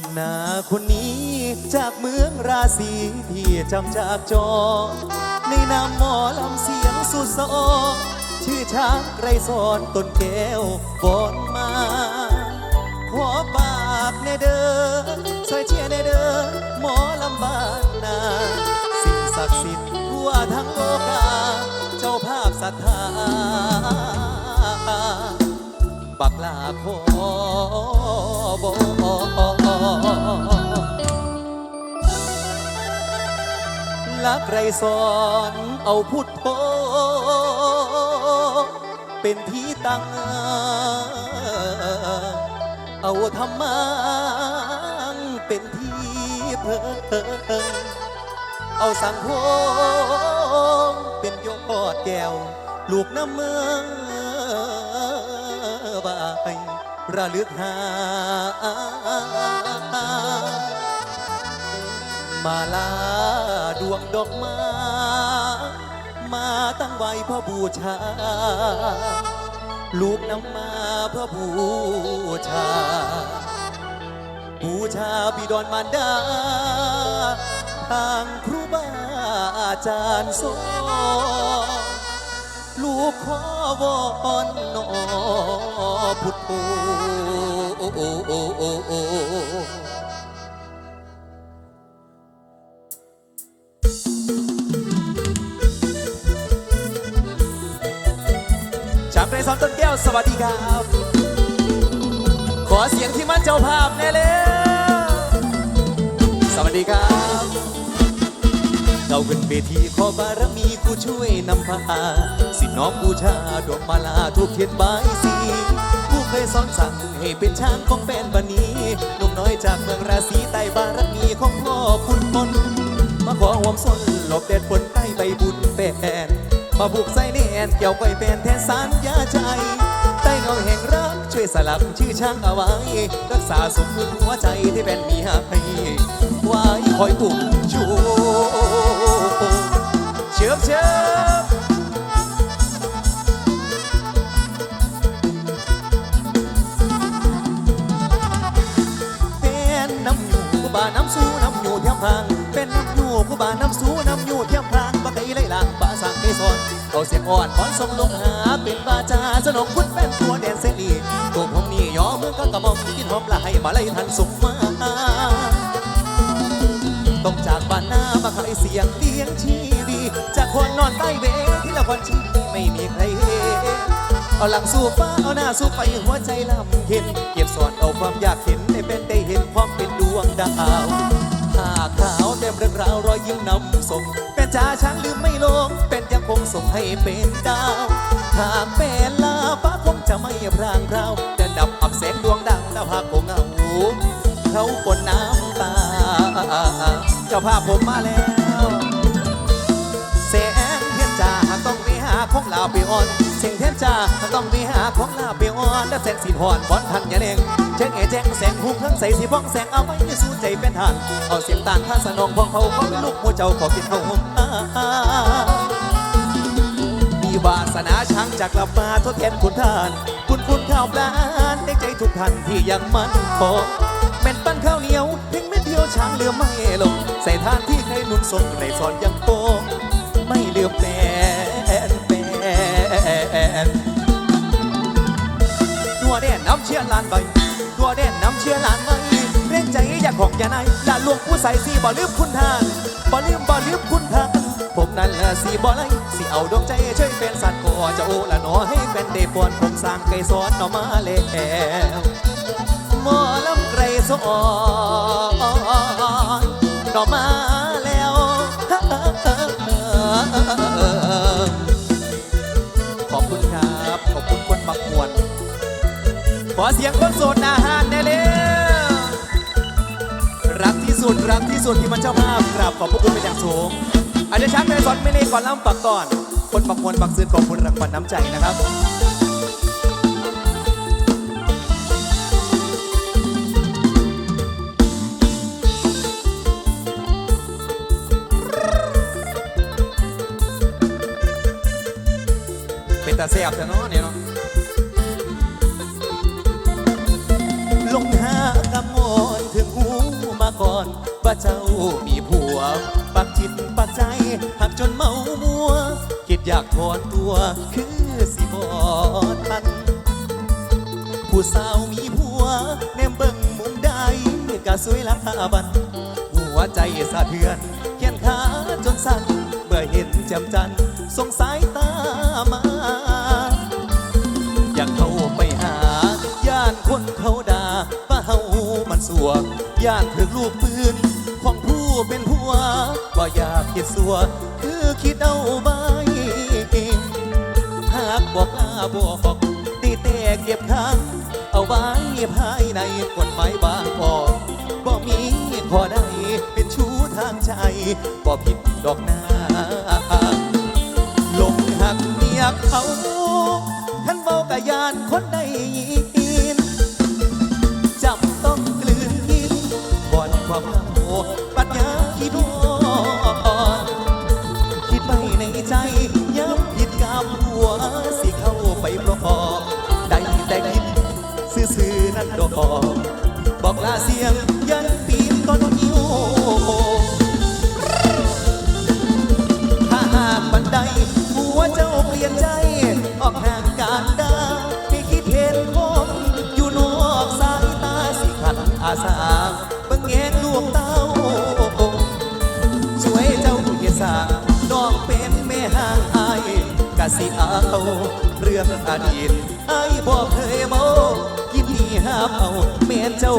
นุ่มนาคนนี้จากเมืองราศีที่จำจากจอ ในนามหมอลำเสียงสุดซอชื่อช้างไรสอนต้นแก้วบอนมา ขอปากในเด้อช่วยเชียร์ในเด้อหมอลำบานนา สิ่งศักดิ์สิทธิ์ทั่วทั้งโลกา เจ้าภาพศรัทธาปักลาขอบ ลักไรสอนเอาพุทโธเป็นที่ตั้ง เอาธรรมังเป็นที่เพิ่งเอาสังโฆเป็นยอดแก้ว ลูกน้ำเมืองบายระลึกหา มาลาดวงดอกไม้มาตั้งไว้เพื่อบูชา ลูกนำมาเพื่อบูชา บูชาบิดอนมารดา ทางครูบาอาจารย์สอนลูกขอวอนนอพุทโธ จากไรสอนต้นแก้วสวัสดีครับ ขอเสียงที่มั่นเจ้าภาพแน่เลยสวัสดีครับเจ้าขึ้นเวทีขอบารมีผู้ช่วยนำพาสิน้องบูชาดอกมาลาทูกเทียนใบายสีผู้เคยสอนสั่งให้เป็นช้างของแฟนบันนี้หนุ่มน้อยจากเมืองราศีใต้บารมีของพ่อคุณมนมาขอหวมสนหลบแดดฝนใต้ใบบุญแฟนมาบุกใส่ เกี่ยวไว้แฟนแทนสารยาใจใต้เงาแห่งรักช่วยสลับชื่อช้างเอาไว้ รักษาสมดุลหัวใจที่เป็นมีให้ไว้คอยอุ้มชูเชิบเชิบเป็นน้ำอยู่กูบาน้ำสู้น้ำอยู่เทียมพาง เอาเสียงอ่อนขอนส่งลงหาเป็นบาจาสนองคุณแฟนตัวแดนเซรีตัวผมนี่ยอมมือก็กระมอมกินหอมละให้มาไล่ทันสุขมาต้องจากบ้านหน้ามาขายเสียงเลี้ยงชีวีจากคนนอนใต้เวที่ละคนชีไม่มีใครเห็นเอาหลังสู้ฟ้าเอาหน้าสู้ไฟหัวใจลำเข็น เก็บสอนเอาความอยากเห็นได้เป็นได้เห็นความเป็นดวงดาวผ้าขาวเต็มเรื่องราวรอยยิ้มนำส่ง ให้เป็นดาว หากเป็นลาฟ้าคงจะไม่พรางเราจะดับอับแสงดวงดังดาวหากคงเหงาเขาปนน้ำตา เจ้าภาพผมมาแล้วแสงเทียนจ่าต้องไปหาของลาวไปอ่ออนเสียงเทียนจ่าต้องไปหาของลาวไปอ่ออนและแสงสีหอนบอนทันอยาเลงเช็งเอแจ้งแสงหูเครื่องใสสีบ้องแสงเอาไว้ในสู้ใจเป็นทานเอาเสียงต่างข้าสนองพองเขาเขาเป็นลูกหัวเจ้าขอกินข้าหอมอา วาสนาช้างจากลับมาทดแทนคุณทาน คุณคุณข้าวปลาในใจทุกท่านที่ยังมันคงเป็นปั้นข้าวเหนียวเพียงเม็ดเดียวช้างเหลือไม่ลง ใส่ทานที่เคยหนุนส่งในสอนยังโปงไม่เหลือแฟนแฟนตัวแดนน้ำเชื่อลานใบตัวแดนน้ำเชื่อลานใบเร่งใจอยากของอย่าในลาลวงผู้ใส่สีบ่ลืมคุณทานบ่ลืมบ่ลืมคุณ ผมนั่นแหละสีบ่ไรสิเอาดวงใจช่วยเป็นสัตว์ก่อจะโอละนอให้เป็นเดปวนผมสร้างไก่สอนนอมาแล้วหมอลำไกรสอนนอมาแล้วขอบคุณครับขอบคุณคนบักมวนขอเสียงคนโสดนาหานได้เลยรักที่สุดรักที่สุดที่มันเจ้าภาพกราบขอบพระคุณเป็นอย่างสูง อาจจะช้างไปสอนไม่เล่ก่อนล้ำปักก่อน คนปักมวนปักซื้อขอบคุณรางวัลน้ำใจนะครับเป็นตาแซ่บแต่เนาะเนี่ยเนาะาเจ้ามีผัว ปักจิตปักใจหักจนเมามัว คิดอยากถอนตัว คือสิบอทัน ผู้สาวมีผัวแนมเบิ่งมุมใดก็สวยละบัน หัวใจสะเทือนเขียนขาจนสั่นเมื่อเห็นแจำจันทร์สงสายตามาอยากเข้าไปหาย่านคนเขาด่าว่าเฮามันสัวย่านถึกลูกปืน ของผู้เป็นผัวบ่อยากคิดสัว คือคิดเอาใบหากบอกลาบอกตีแต่เก็บค้างเอาไว้ภายในกฎหมายบางพอบ่มีข้อใดเป็นชู้ทางใจบ่ผิดดอกนาลงหักเมียเขาท่านเบากะยานคน ซื่อๆนั่นดอกบอกลาเสียงยันปีนต้นยิ้วถ้าหากบันไดหัวเจ้าเปลี่ยนใจ ออกห่างการดาที่คิดเห็นผมอยู่นอกสายตาสิขันอาสาบิ่งแงนลูกเต้า ช่วยเจ้าเยสาน้องเป็นแม่ห่างอายกะสิเอาเรื่องอดีตอายบอก เคยเมายินดีห้ามเอาแม่เจ้า